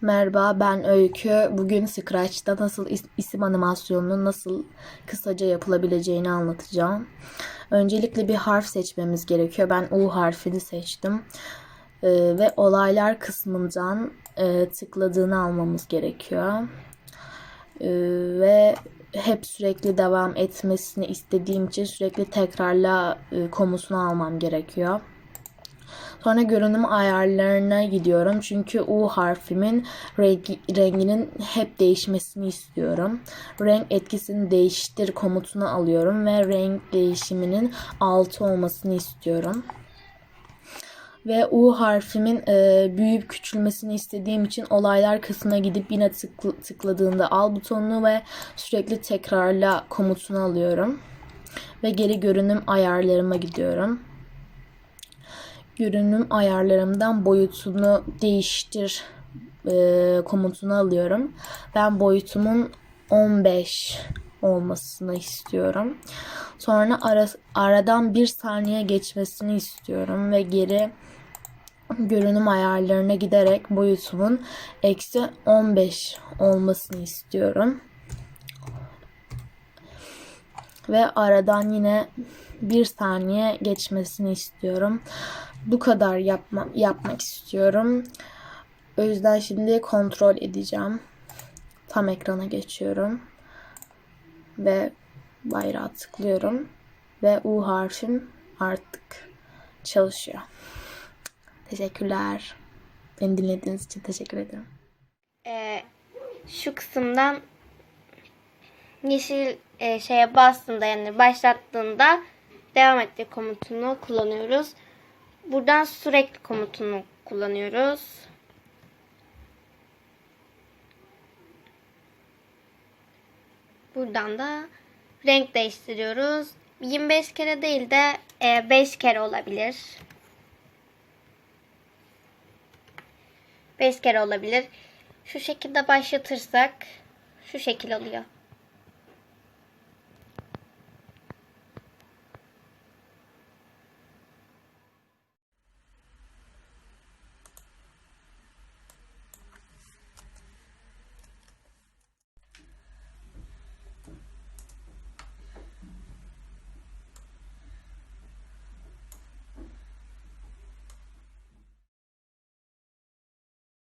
Merhaba ben Öykü. Bugün Scratch'ta nasıl is- isim animasyonunun nasıl kısaca yapılabileceğini anlatacağım. Öncelikle bir harf seçmemiz gerekiyor. Ben U harfini seçtim. Ee, ve olaylar kısmından e, tıkladığını almamız gerekiyor. Ee, ve hep sürekli devam etmesini istediğim için sürekli tekrarla e, komutunu almam gerekiyor. Sonra görünüm ayarlarına gidiyorum. Çünkü U harfimin rengi, renginin hep değişmesini istiyorum. Renk etkisini değiştir komutunu alıyorum ve renk değişiminin 6 olmasını istiyorum. Ve U harfimin e, büyüyüp küçülmesini istediğim için olaylar kısmına gidip yine tıkl- tıkladığında al butonunu ve sürekli tekrarla komutunu alıyorum. Ve geri görünüm ayarlarıma gidiyorum görünüm ayarlarımdan boyutunu değiştir e, komutunu alıyorum. Ben boyutumun 15 olmasını istiyorum. Sonra ara, aradan bir saniye geçmesini istiyorum ve geri görünüm ayarlarına giderek boyutumun eksi 15 olmasını istiyorum. Ve aradan yine bir saniye geçmesini istiyorum. Bu kadar yapma, yapmak istiyorum. O yüzden şimdi kontrol edeceğim. Tam ekrana geçiyorum. Ve bayrağı tıklıyorum. Ve U harfim artık çalışıyor. Teşekkürler. Beni dinlediğiniz için teşekkür ederim. Ee, şu kısımdan yeşil e, şeye bastığında yani başlattığında devam ettir komutunu kullanıyoruz. Buradan sürekli komutunu kullanıyoruz. Buradan da renk değiştiriyoruz. 25 kere değil de 5 kere olabilir. 5 kere olabilir. Şu şekilde başlatırsak şu şekil oluyor.